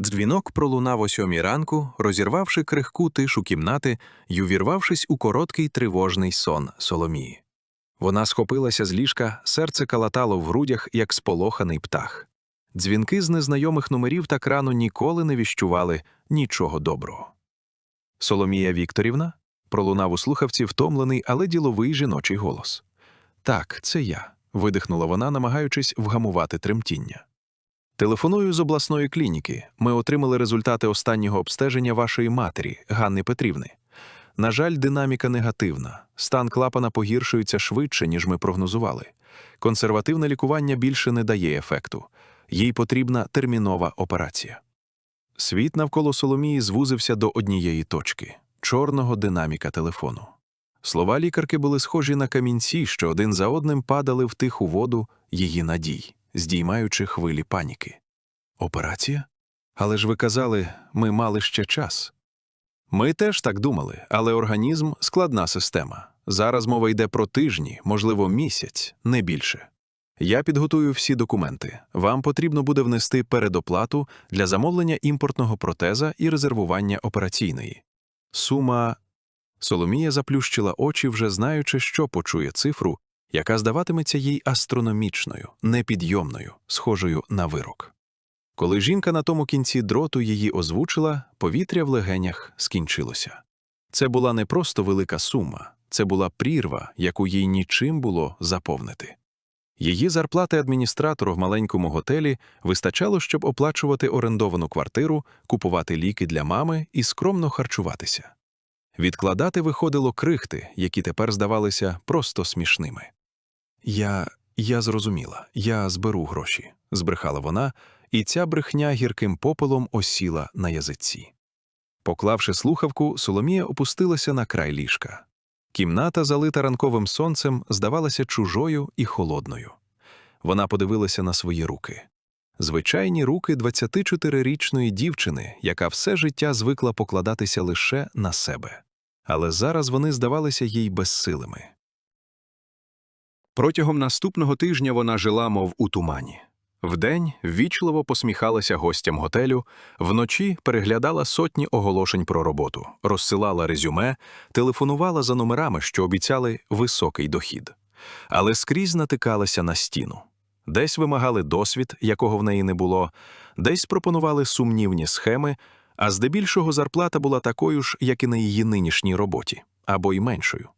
Дзвінок пролунав о сьомій ранку, розірвавши крихку тишу кімнати й увірвавшись у короткий тривожний сон Соломії. Вона схопилася з ліжка, серце калатало в грудях, як сполоханий птах. Дзвінки з незнайомих номерів так рано ніколи не віщували нічого доброго. Соломія Вікторівна пролунав у слухавці втомлений, але діловий жіночий голос. Так, це я, видихнула вона, намагаючись вгамувати тремтіння. Телефоную з обласної клініки. Ми отримали результати останнього обстеження вашої матері, Ганни Петрівни. На жаль, динаміка негативна. Стан клапана погіршується швидше, ніж ми прогнозували. Консервативне лікування більше не дає ефекту. Їй потрібна термінова операція. Світ навколо Соломії звузився до однієї точки чорного динаміка телефону. Слова лікарки були схожі на камінці, що один за одним падали в тиху воду її надій, здіймаючи хвилі паніки. Операція? Але ж ви казали, ми мали ще час. Ми теж так думали, але організм складна система. Зараз мова йде про тижні, можливо, місяць, не більше. Я підготую всі документи. Вам потрібно буде внести передоплату для замовлення імпортного протеза і резервування операційної. Сума. Соломія заплющила очі, вже знаючи, що почує цифру, яка здаватиметься їй астрономічною, непідйомною, схожою на вирок. Коли жінка на тому кінці дроту її озвучила, повітря в легенях скінчилося. Це була не просто велика сума, це була прірва, яку їй нічим було заповнити. Її зарплати адміністратору в маленькому готелі вистачало, щоб оплачувати орендовану квартиру, купувати ліки для мами і скромно харчуватися. Відкладати виходило крихти, які тепер здавалися просто смішними. Я. я зрозуміла, я зберу гроші, збрехала вона, і ця брехня гірким попелом осіла на язиці. Поклавши слухавку, Соломія опустилася на край ліжка. Кімната, залита ранковим сонцем, здавалася чужою і холодною. Вона подивилася на свої руки. Звичайні руки 24-річної дівчини, яка все життя звикла покладатися лише на себе. Але зараз вони здавалися їй безсилими. Протягом наступного тижня вона жила, мов у тумані. Вдень ввічливо посміхалася гостям готелю, вночі переглядала сотні оголошень про роботу, розсилала резюме, телефонувала за номерами, що обіцяли високий дохід. Але скрізь натикалася на стіну. Десь вимагали досвід, якого в неї не було, десь пропонували сумнівні схеми, а здебільшого зарплата була такою ж, як і на її нинішній роботі, або й меншою.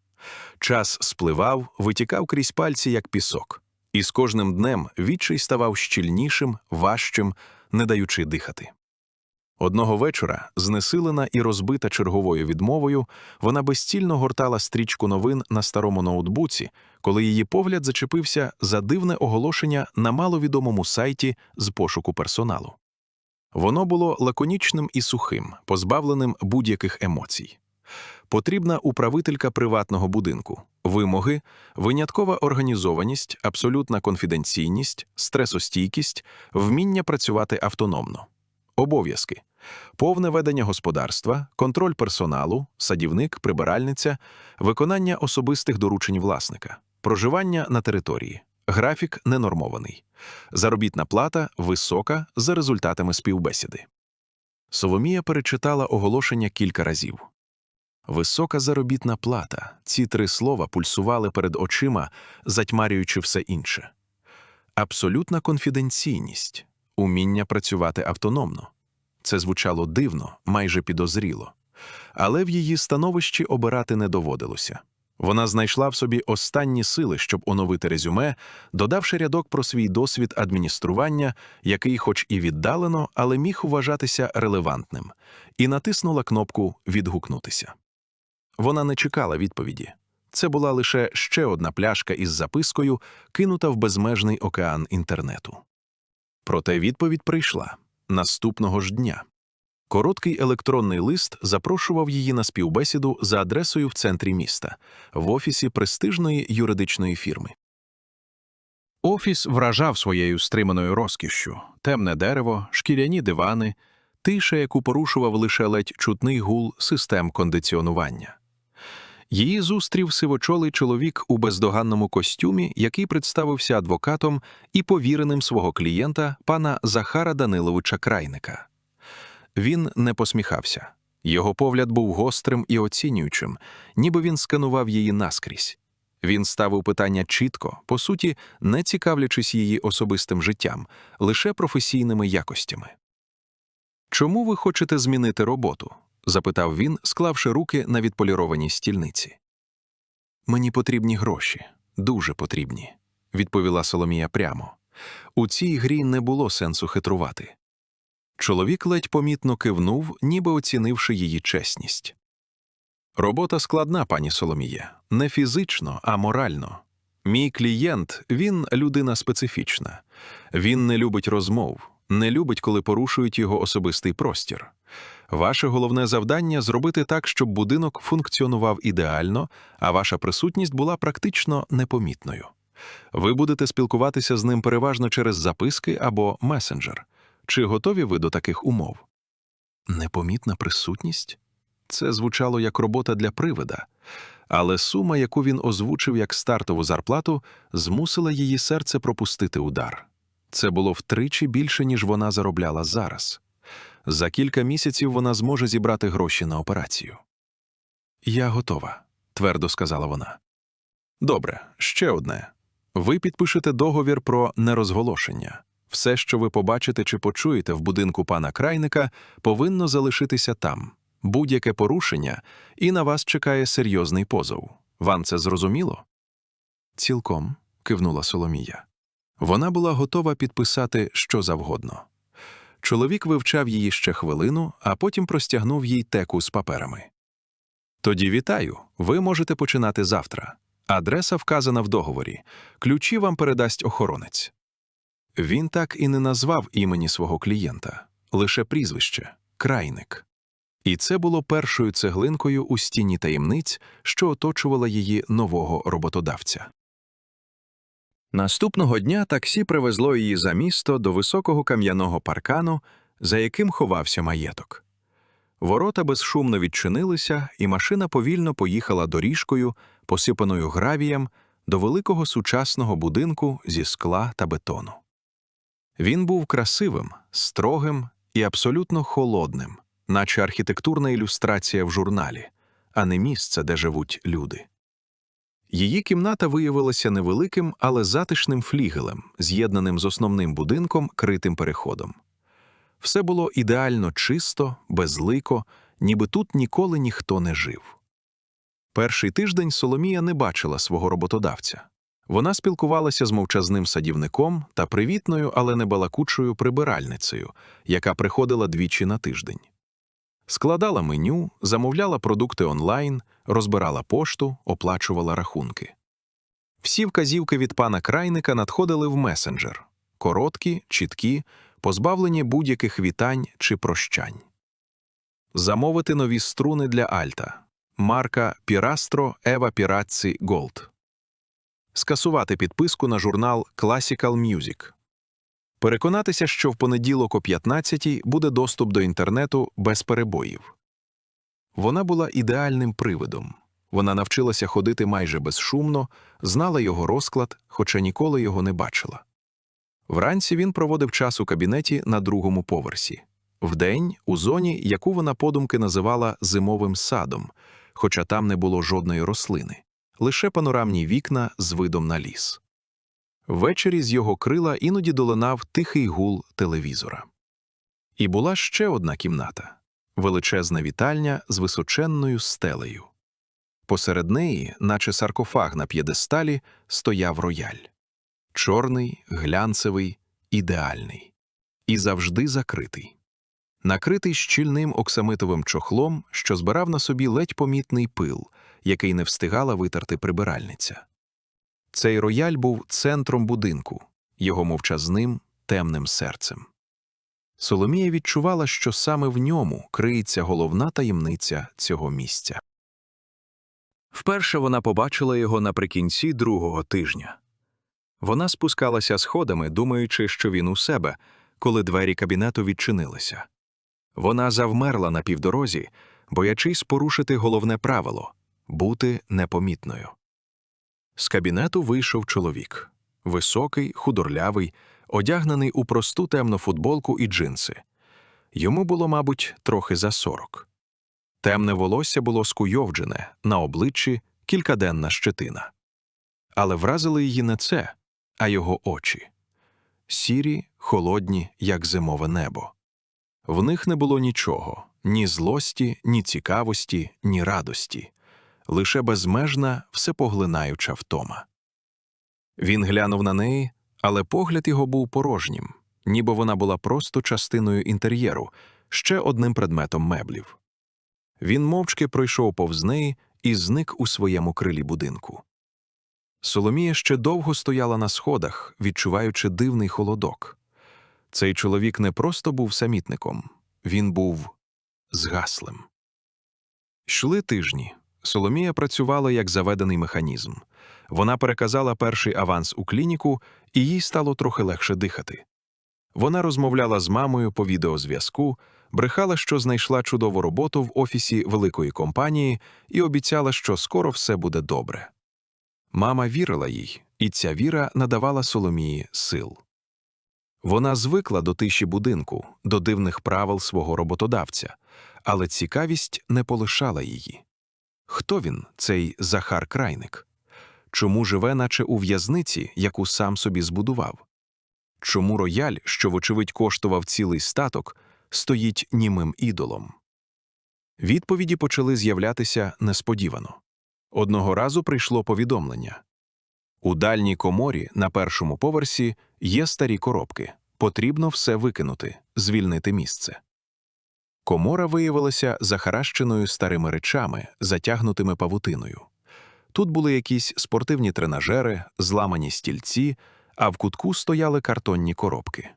Час спливав, витікав крізь пальці, як пісок. І з кожним днем відчай ставав щільнішим, важчим, не даючи дихати. Одного вечора, знесилена і розбита черговою відмовою, вона безцільно гортала стрічку новин на старому ноутбуці, коли її погляд зачепився за дивне оголошення на маловідомому сайті з пошуку персоналу. Воно було лаконічним і сухим, позбавленим будь-яких емоцій. Потрібна управителька приватного будинку, вимоги, виняткова організованість, абсолютна конфіденційність, стресостійкість, вміння працювати автономно, обов'язки, повне ведення господарства, контроль персоналу, садівник, прибиральниця, виконання особистих доручень власника, проживання на території, графік ненормований, заробітна плата висока за результатами співбесіди. Соломія перечитала оголошення кілька разів. Висока заробітна плата. Ці три слова пульсували перед очима, затьмарюючи все інше. Абсолютна конфіденційність, уміння працювати автономно. Це звучало дивно, майже підозріло. Але в її становищі обирати не доводилося. Вона знайшла в собі останні сили, щоб оновити резюме, додавши рядок про свій досвід адміністрування, який, хоч і віддалено, але міг вважатися релевантним, і натиснула кнопку Відгукнутися. Вона не чекала відповіді. Це була лише ще одна пляшка із запискою, кинута в безмежний океан інтернету. Проте відповідь прийшла наступного ж дня. Короткий електронний лист запрошував її на співбесіду за адресою в центрі міста, в офісі престижної юридичної фірми. Офіс вражав своєю стриманою розкішшю темне дерево, шкіряні дивани, тиша, яку порушував лише ледь чутний гул систем кондиціонування. Її зустрів сивочолий чоловік у бездоганному костюмі, який представився адвокатом і повіреним свого клієнта пана Захара Даниловича Крайника. Він не посміхався. Його погляд був гострим і оцінюючим, ніби він сканував її наскрізь. Він ставив питання чітко, по суті, не цікавлячись її особистим життям, лише професійними якостями. Чому ви хочете змінити роботу? Запитав він, склавши руки на відполірованій стільниці. Мені потрібні гроші, дуже потрібні, відповіла Соломія прямо. У цій грі не було сенсу хитрувати. Чоловік ледь помітно кивнув, ніби оцінивши її чесність. Робота складна, пані Соломіє, не фізично, а морально. Мій клієнт він людина специфічна. Він не любить розмов, не любить, коли порушують його особистий простір. Ваше головне завдання зробити так, щоб будинок функціонував ідеально, а ваша присутність була практично непомітною. Ви будете спілкуватися з ним переважно через записки або месенджер. Чи готові ви до таких умов? Непомітна присутність? Це звучало як робота для привида, але сума, яку він озвучив як стартову зарплату, змусила її серце пропустити удар. Це було втричі більше, ніж вона заробляла зараз. За кілька місяців вона зможе зібрати гроші на операцію. Я готова, твердо сказала вона. Добре, ще одне. Ви підпишете договір про нерозголошення. Все, що ви побачите чи почуєте в будинку пана крайника, повинно залишитися там. Будь-яке порушення, і на вас чекає серйозний позов. Вам це зрозуміло? Цілком, кивнула Соломія. Вона була готова підписати що завгодно. Чоловік вивчав її ще хвилину, а потім простягнув їй теку з паперами. Тоді вітаю, ви можете починати завтра. Адреса вказана в договорі. Ключі вам передасть охоронець. Він так і не назвав імені свого клієнта, лише прізвище крайник. І це було першою цеглинкою у стіні таємниць, що оточувала її нового роботодавця. Наступного дня таксі привезло її за місто до високого кам'яного паркану, за яким ховався маєток. Ворота безшумно відчинилися, і машина повільно поїхала доріжкою, посипаною гравієм, до великого сучасного будинку зі скла та бетону. Він був красивим, строгим і абсолютно холодним, наче архітектурна ілюстрація в журналі, а не місце, де живуть люди. Її кімната виявилася невеликим, але затишним флігелем, з'єднаним з основним будинком критим переходом. Все було ідеально чисто, безлико, ніби тут ніколи ніхто не жив. Перший тиждень Соломія не бачила свого роботодавця. Вона спілкувалася з мовчазним садівником та привітною, але не балакучою прибиральницею, яка приходила двічі на тиждень. Складала меню, замовляла продукти онлайн, розбирала пошту, оплачувала рахунки. Всі вказівки від пана крайника надходили в месенджер короткі, чіткі, позбавлені будь-яких вітань чи прощань. Замовити нові струни для Альта. Марка Пірастро Ева Піратці Голд. Скасувати підписку на журнал Classical Music. Переконатися, що в понеділок о 15 буде доступ до інтернету без перебоїв. Вона була ідеальним привидом. Вона навчилася ходити майже безшумно, знала його розклад, хоча ніколи його не бачила. Вранці він проводив час у кабінеті на другому поверсі, вдень у зоні, яку вона подумки називала зимовим садом, хоча там не було жодної рослини, лише панорамні вікна з видом на ліс. Ввечері з його крила іноді долинав тихий гул телевізора. І була ще одна кімната величезна вітальня з височенною стелею. Посеред неї, наче саркофаг на п'єдесталі, стояв рояль чорний, глянцевий, ідеальний і завжди закритий, накритий щільним оксамитовим чохлом, що збирав на собі ледь помітний пил, який не встигала витерти прибиральниця. Цей рояль був центром будинку, його мовчазним, темним серцем. Соломія відчувала, що саме в ньому криється головна таємниця цього місця. Вперше вона побачила його наприкінці другого тижня. Вона спускалася сходами, думаючи, що він у себе, коли двері кабінету відчинилися. Вона завмерла на півдорозі, боячись порушити головне правило бути непомітною. З кабінету вийшов чоловік високий, худорлявий, одягнений у просту темну футболку і джинси. Йому було, мабуть, трохи за сорок. Темне волосся було скуйовджене, на обличчі кількаденна щетина. Але вразили її не це, а його очі сірі, холодні, як зимове небо. В них не було нічого ні злості, ні цікавості, ні радості, лише безмежна, всепоглинаюча втома. Він глянув на неї, але погляд його був порожнім, ніби вона була просто частиною інтер'єру, ще одним предметом меблів. Він мовчки пройшов повз неї і зник у своєму крилі будинку. Соломія ще довго стояла на сходах, відчуваючи дивний холодок. Цей чоловік не просто був самітником, він був згаслим. Йшли тижні. Соломія працювала як заведений механізм. Вона переказала перший аванс у клініку, і їй стало трохи легше дихати. Вона розмовляла з мамою по відеозв'язку, брехала, що знайшла чудову роботу в офісі великої компанії, і обіцяла, що скоро все буде добре. Мама вірила їй, і ця віра надавала Соломії сил. Вона звикла до тиші будинку, до дивних правил свого роботодавця, але цікавість не полишала її. Хто він, цей Захар Крайник? Чому живе, наче у в'язниці, яку сам собі збудував? Чому рояль, що, вочевидь, коштував цілий статок, стоїть німим ідолом? Відповіді почали з'являтися несподівано. Одного разу прийшло повідомлення. У дальній коморі на першому поверсі є старі коробки. Потрібно все викинути, звільнити місце. Комора виявилася захаращеною старими речами, затягнутими павутиною. Тут були якісь спортивні тренажери, зламані стільці, а в кутку стояли картонні коробки.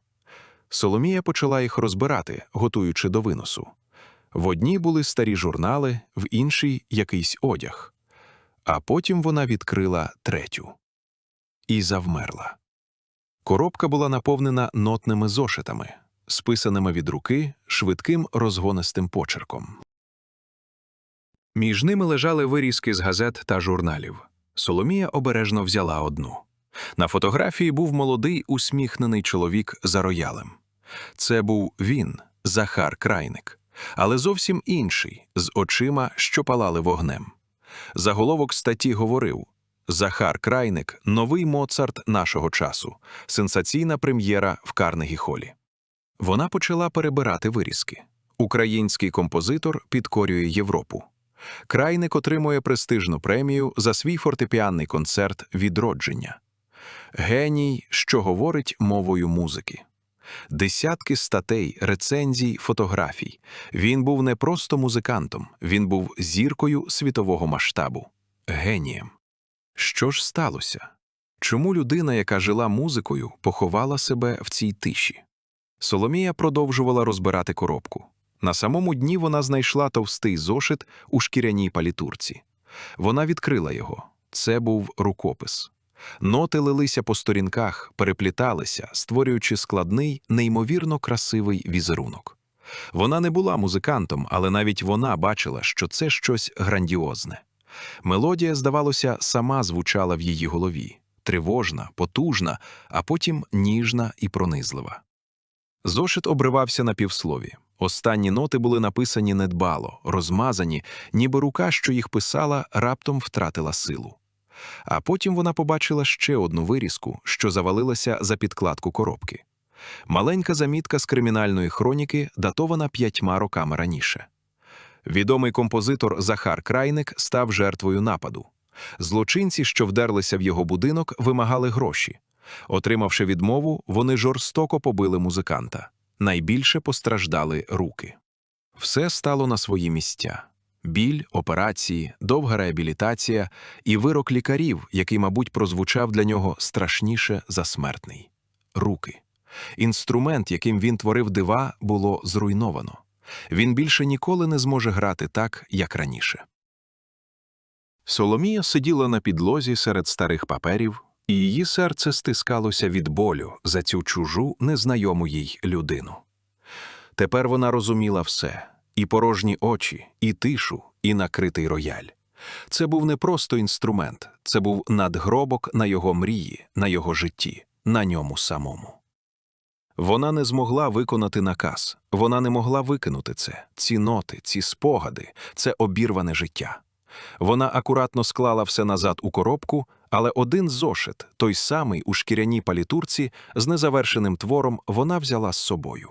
Соломія почала їх розбирати, готуючи до виносу. В одній були старі журнали, в іншій якийсь одяг. А потім вона відкрила третю і завмерла. Коробка була наповнена нотними зошитами, списаними від руки швидким розгонистим почерком. Між ними лежали вирізки з газет та журналів. Соломія обережно взяла одну. На фотографії був молодий усміхнений чоловік за роялем. Це був він, Захар Крайник, але зовсім інший, з очима, що палали вогнем. Заголовок статті говорив Захар Крайник новий Моцарт нашого часу, сенсаційна прем'єра в Карнегі Холі. Вона почала перебирати вирізки. Український композитор підкорює Європу. Крайник отримує престижну премію за свій фортепіанний концерт Відродження. Геній, що говорить мовою музики. Десятки статей, рецензій, фотографій. Він був не просто музикантом, він був зіркою світового масштабу, генієм. Що ж сталося? Чому людина, яка жила музикою, поховала себе в цій тиші? Соломія продовжувала розбирати коробку. На самому дні вона знайшла товстий зошит у шкіряній палітурці. Вона відкрила його. Це був рукопис. Ноти лилися по сторінках, перепліталися, створюючи складний, неймовірно красивий візерунок. Вона не була музикантом, але навіть вона бачила, що це щось грандіозне. Мелодія, здавалося, сама звучала в її голові тривожна, потужна, а потім ніжна і пронизлива. Зошит обривався на півслові. Останні ноти були написані недбало, розмазані, ніби рука, що їх писала, раптом втратила силу. А потім вона побачила ще одну вирізку, що завалилася за підкладку коробки. Маленька замітка з кримінальної хроніки, датована п'ятьма роками раніше. Відомий композитор Захар Крайник став жертвою нападу. Злочинці, що вдерлися в його будинок, вимагали гроші. Отримавши відмову, вони жорстоко побили музиканта. Найбільше постраждали руки. Все стало на свої місця. Біль, операції, довга реабілітація і вирок лікарів, який, мабуть, прозвучав для нього страшніше за смертний. Руки. Інструмент, яким він творив дива, було зруйновано. Він більше ніколи не зможе грати так, як раніше. Соломія сиділа на підлозі серед старих паперів, і її серце стискалося від болю за цю чужу, незнайому їй людину. Тепер вона розуміла все і порожні очі, і тишу, і накритий рояль. Це був не просто інструмент, це був надгробок на його мрії, на його житті, на ньому самому. Вона не змогла виконати наказ, вона не могла викинути це, ці ноти, ці спогади, це обірване життя. Вона акуратно склала все назад у коробку, але один зошит, той самий у шкіряній палітурці, з незавершеним твором, вона взяла з собою.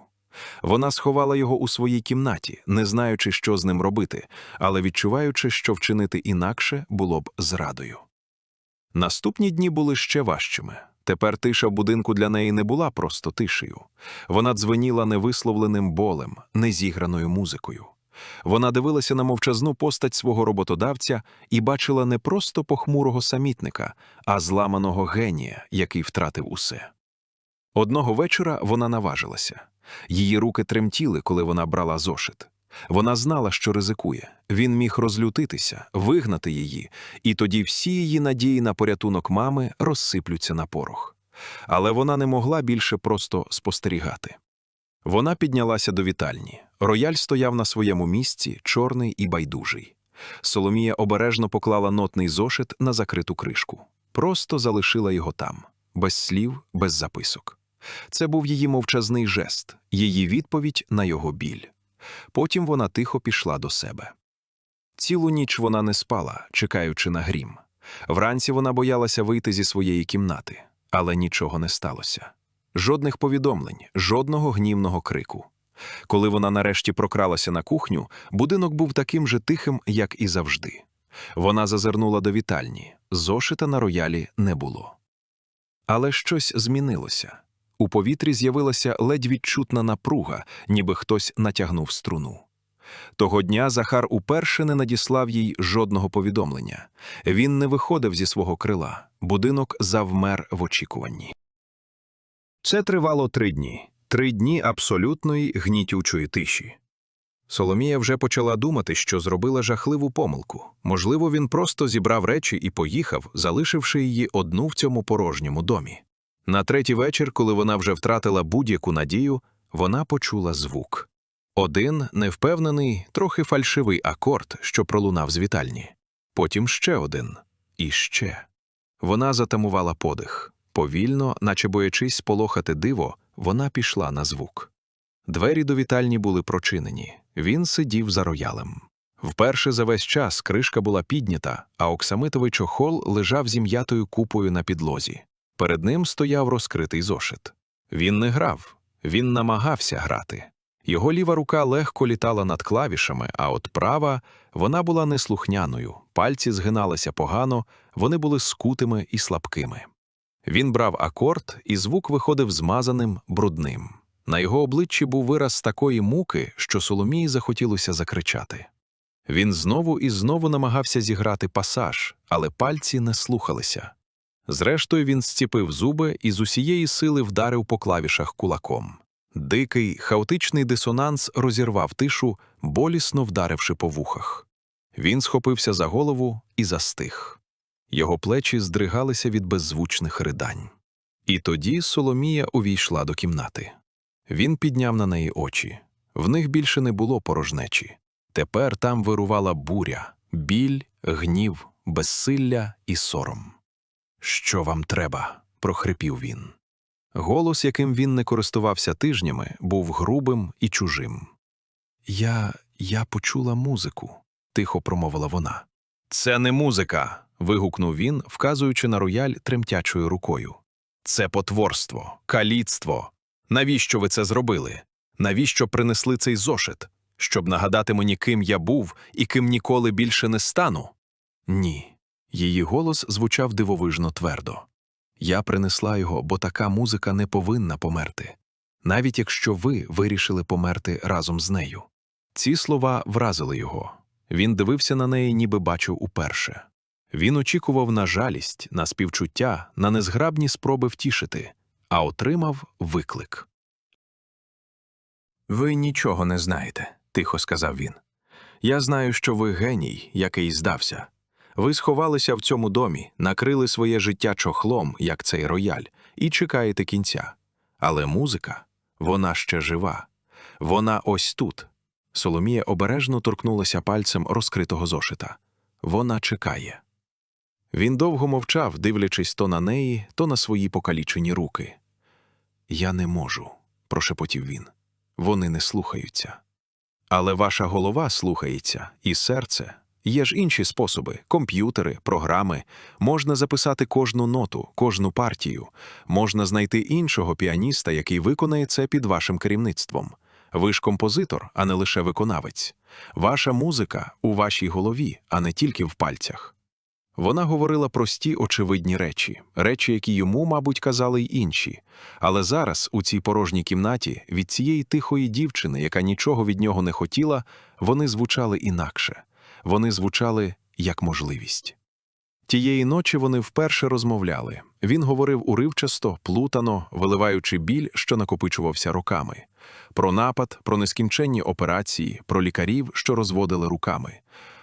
Вона сховала його у своїй кімнаті, не знаючи, що з ним робити, але відчуваючи, що вчинити інакше було б зрадою. Наступні дні були ще важчими. Тепер тиша в будинку для неї не була просто тишею. Вона дзвеніла невисловленим болем, незіграною музикою. Вона дивилася на мовчазну постать свого роботодавця і бачила не просто похмурого самітника, а зламаного генія, який втратив усе. Одного вечора вона наважилася. Її руки тремтіли, коли вона брала зошит. Вона знала, що ризикує. Він міг розлютитися, вигнати її, і тоді всі її надії на порятунок мами розсиплються на порох. Але вона не могла більше просто спостерігати. Вона піднялася до вітальні. Рояль стояв на своєму місці, чорний і байдужий. Соломія обережно поклала нотний зошит на закриту кришку. Просто залишила його там, без слів, без записок. Це був її мовчазний жест, її відповідь на його біль. Потім вона тихо пішла до себе. Цілу ніч вона не спала, чекаючи на грім. Вранці вона боялася вийти зі своєї кімнати, але нічого не сталося. Жодних повідомлень, жодного гнівного крику. Коли вона нарешті прокралася на кухню, будинок був таким же тихим, як і завжди. Вона зазирнула до вітальні, зошита на роялі не було. Але щось змінилося. У повітрі з'явилася ледь відчутна напруга, ніби хтось натягнув струну. Того дня Захар уперше не надіслав їй жодного повідомлення. Він не виходив зі свого крила. Будинок завмер в очікуванні. Це тривало три дні. Три дні абсолютної гнітючої тиші. Соломія вже почала думати, що зробила жахливу помилку. Можливо, він просто зібрав речі і поїхав, залишивши її одну в цьому порожньому домі. На третій вечір, коли вона вже втратила будь-яку надію, вона почула звук. Один невпевнений, трохи фальшивий акорд, що пролунав з вітальні. Потім ще один. І ще. Вона затамувала подих. Повільно, наче боячись сполохати диво, вона пішла на звук. Двері до вітальні були прочинені. Він сидів за роялем. Вперше за весь час кришка була піднята, а оксамитовий чохол лежав зім'ятою купою на підлозі. Перед ним стояв розкритий зошит. Він не грав, він намагався грати. Його ліва рука легко літала над клавішами, а от права вона була неслухняною, пальці згиналися погано, вони були скутими і слабкими. Він брав акорд, і звук виходив змазаним, брудним. На його обличчі був вираз такої муки, що Соломії захотілося закричати. Він знову і знову намагався зіграти пасаж, але пальці не слухалися. Зрештою, він зціпив зуби і з усієї сили вдарив по клавішах кулаком. Дикий, хаотичний дисонанс розірвав тишу, болісно вдаривши по вухах. Він схопився за голову і застиг. Його плечі здригалися від беззвучних ридань. І тоді Соломія увійшла до кімнати. Він підняв на неї очі. В них більше не було порожнечі. Тепер там вирувала буря, біль, гнів, безсилля і сором. Що вам треба? прохрипів він. Голос, яким він не користувався тижнями, був грубим і чужим. Я. я почула музику, тихо промовила вона. Це не музика. Вигукнув він, вказуючи на рояль тремтячою рукою. Це потворство, каліцтво. Навіщо ви це зробили? Навіщо принесли цей зошит? Щоб нагадати мені, ким я був і ким ніколи більше не стану? Ні. Її голос звучав дивовижно твердо. Я принесла його, бо така музика не повинна померти, навіть якщо ви вирішили померти разом з нею. Ці слова вразили його. Він дивився на неї, ніби бачив уперше. Він очікував на жалість, на співчуття, на незграбні спроби втішити, а отримав виклик. Ви нічого не знаєте, тихо сказав він. Я знаю, що ви геній, який здався. Ви сховалися в цьому домі, накрили своє життя чохлом, як цей рояль, і чекаєте кінця. Але музика, вона ще жива. Вона ось тут. Соломія обережно торкнулася пальцем розкритого зошита. Вона чекає. Він довго мовчав, дивлячись то на неї, то на свої покалічені руки. Я не можу, прошепотів він. Вони не слухаються. Але ваша голова слухається, і серце. Є ж інші способи комп'ютери, програми. Можна записати кожну ноту, кожну партію. Можна знайти іншого піаніста, який виконає це під вашим керівництвом. Ви ж композитор, а не лише виконавець. Ваша музика у вашій голові, а не тільки в пальцях. Вона говорила прості очевидні речі, речі, які йому, мабуть, казали й інші. Але зараз, у цій порожній кімнаті, від цієї тихої дівчини, яка нічого від нього не хотіла, вони звучали інакше. Вони звучали як можливість. Тієї ночі вони вперше розмовляли. Він говорив уривчасто, плутано, виливаючи біль, що накопичувався роками. Про напад, про нескінченні операції, про лікарів, що розводили руками.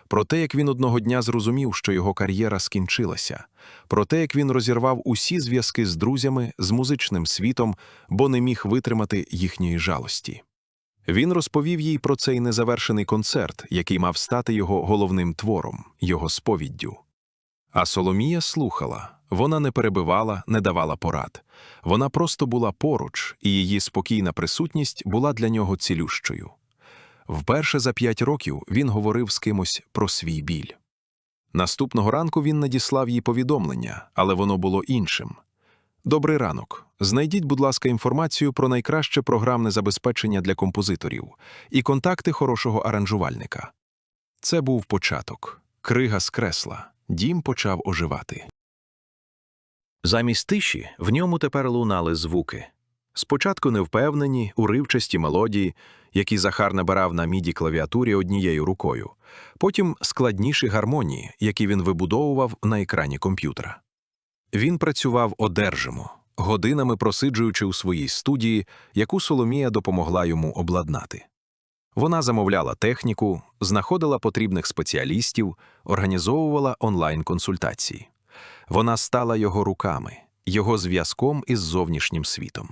Про те, як він одного дня зрозумів, що його кар'єра скінчилася, про те, як він розірвав усі зв'язки з друзями, з музичним світом, бо не міг витримати їхньої жалості. Він розповів їй про цей незавершений концерт, який мав стати його головним твором, його сповіддю. А Соломія слухала. Вона не перебивала, не давала порад. Вона просто була поруч, і її спокійна присутність була для нього цілющою. Вперше за п'ять років він говорив з кимось про свій біль. Наступного ранку він надіслав їй повідомлення, але воно було іншим. Добрий ранок. Знайдіть, будь ласка, інформацію про найкраще програмне забезпечення для композиторів і контакти хорошого аранжувальника. Це був початок. Крига скресла. Дім почав оживати. Замість тиші в ньому тепер лунали звуки. Спочатку невпевнені, уривчасті мелодії, які Захар набирав на міді клавіатурі однією рукою, потім складніші гармонії, які він вибудовував на екрані комп'ютера. Він працював одержимо, годинами просиджуючи у своїй студії, яку Соломія допомогла йому обладнати. Вона замовляла техніку, знаходила потрібних спеціалістів, організовувала онлайн-консультації. Вона стала його руками, його зв'язком із зовнішнім світом.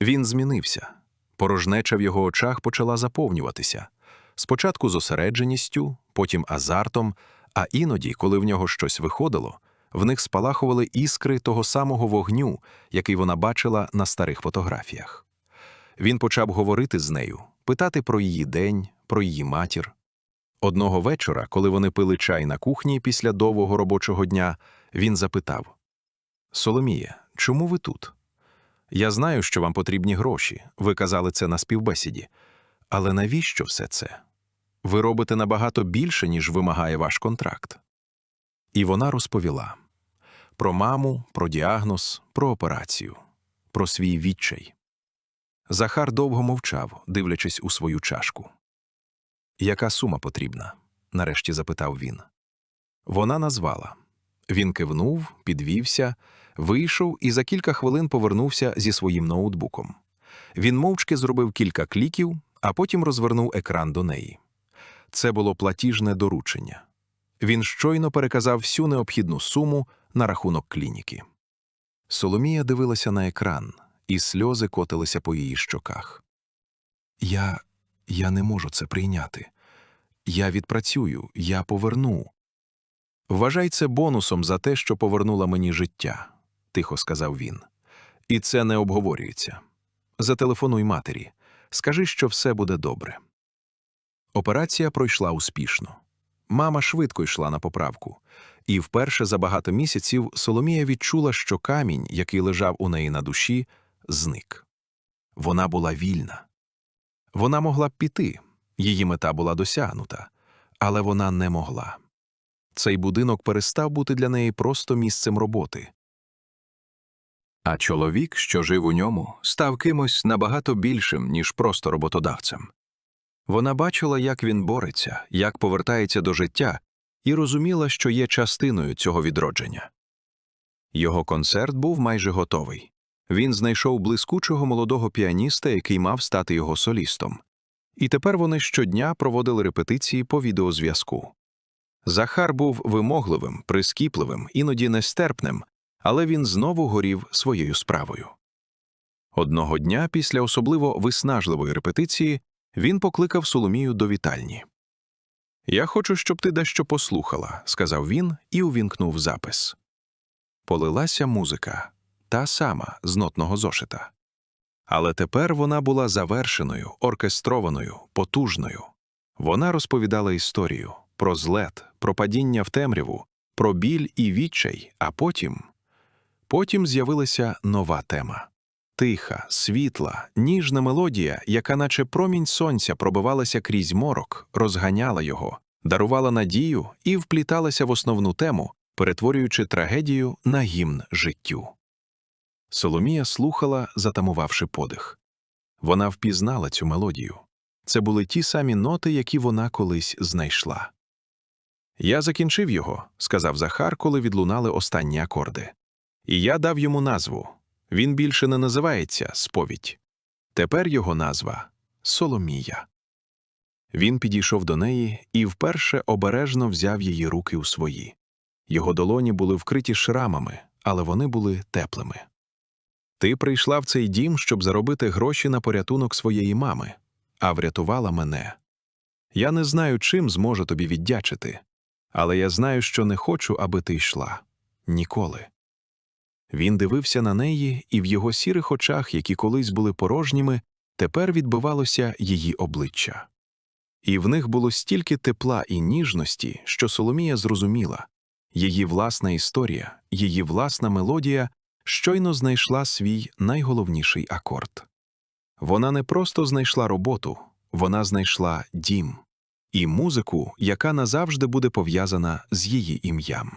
Він змінився. Порожнеча в його очах почала заповнюватися. Спочатку зосередженістю, потім азартом, а іноді, коли в нього щось виходило, в них спалахували іскри того самого вогню, який вона бачила на старих фотографіях. Він почав говорити з нею, питати про її день, про її матір. Одного вечора, коли вони пили чай на кухні після довгого робочого дня, він запитав: Соломія, чому ви тут? Я знаю, що вам потрібні гроші, ви казали це на співбесіді. Але навіщо все це? Ви робите набагато більше, ніж вимагає ваш контракт. І вона розповіла про маму, про діагноз, про операцію, про свій відчай. Захар довго мовчав, дивлячись у свою чашку. Яка сума потрібна? нарешті запитав він. Вона назвала. Він кивнув, підвівся, вийшов і за кілька хвилин повернувся зі своїм ноутбуком. Він мовчки зробив кілька кліків, а потім розвернув екран до неї. Це було платіжне доручення. Він щойно переказав всю необхідну суму на рахунок клініки. Соломія дивилася на екран, і сльози котилися по її щоках. Я. я не можу це прийняти. Я відпрацюю, я поверну. Вважай це бонусом за те, що повернула мені життя, тихо сказав він. І це не обговорюється. Зателефонуй матері, скажи, що все буде добре. Операція пройшла успішно. Мама швидко йшла на поправку, і вперше за багато місяців Соломія відчула, що камінь, який лежав у неї на душі, зник. Вона була вільна. Вона могла б піти, її мета була досягнута, але вона не могла. Цей будинок перестав бути для неї просто місцем роботи. А чоловік, що жив у ньому, став кимось набагато більшим, ніж просто роботодавцем. Вона бачила, як він бореться, як повертається до життя, і розуміла, що є частиною цього відродження. Його концерт був майже готовий. Він знайшов блискучого молодого піаніста, який мав стати його солістом. І тепер вони щодня проводили репетиції по відеозв'язку. Захар був вимогливим, прискіпливим, іноді нестерпним, але він знову горів своєю справою. Одного дня, після особливо виснажливої репетиції, він покликав Соломію до вітальні. Я хочу, щоб ти дещо послухала, сказав він і увімкнув запис. Полилася музика, та сама з нотного зошита. Але тепер вона була завершеною, оркестрованою, потужною. Вона розповідала історію про злет, про падіння в темряву, про біль і відчай, а потім. Потім з'явилася нова тема. Тиха, світла, ніжна мелодія, яка наче промінь сонця пробивалася крізь морок, розганяла його, дарувала надію і впліталася в основну тему, перетворюючи трагедію на гімн життю. Соломія слухала, затамувавши подих. Вона впізнала цю мелодію. Це були ті самі ноти, які вона колись знайшла. Я закінчив його, сказав Захар, коли відлунали останні акорди. І я дав йому назву. Він більше не називається Сповідь. Тепер його назва Соломія. Він підійшов до неї і вперше обережно взяв її руки у свої. Його долоні були вкриті шрамами, але вони були теплими. Ти прийшла в цей дім, щоб заробити гроші на порятунок своєї мами, а врятувала мене. Я не знаю, чим зможу тобі віддячити, але я знаю, що не хочу, аби ти йшла. Ніколи. Він дивився на неї, і в його сірих очах, які колись були порожніми, тепер відбивалося її обличчя. І в них було стільки тепла і ніжності, що Соломія зрозуміла її власна історія, її власна мелодія щойно знайшла свій найголовніший акорд. Вона не просто знайшла роботу, вона знайшла дім і музику, яка назавжди буде пов'язана з її ім'ям.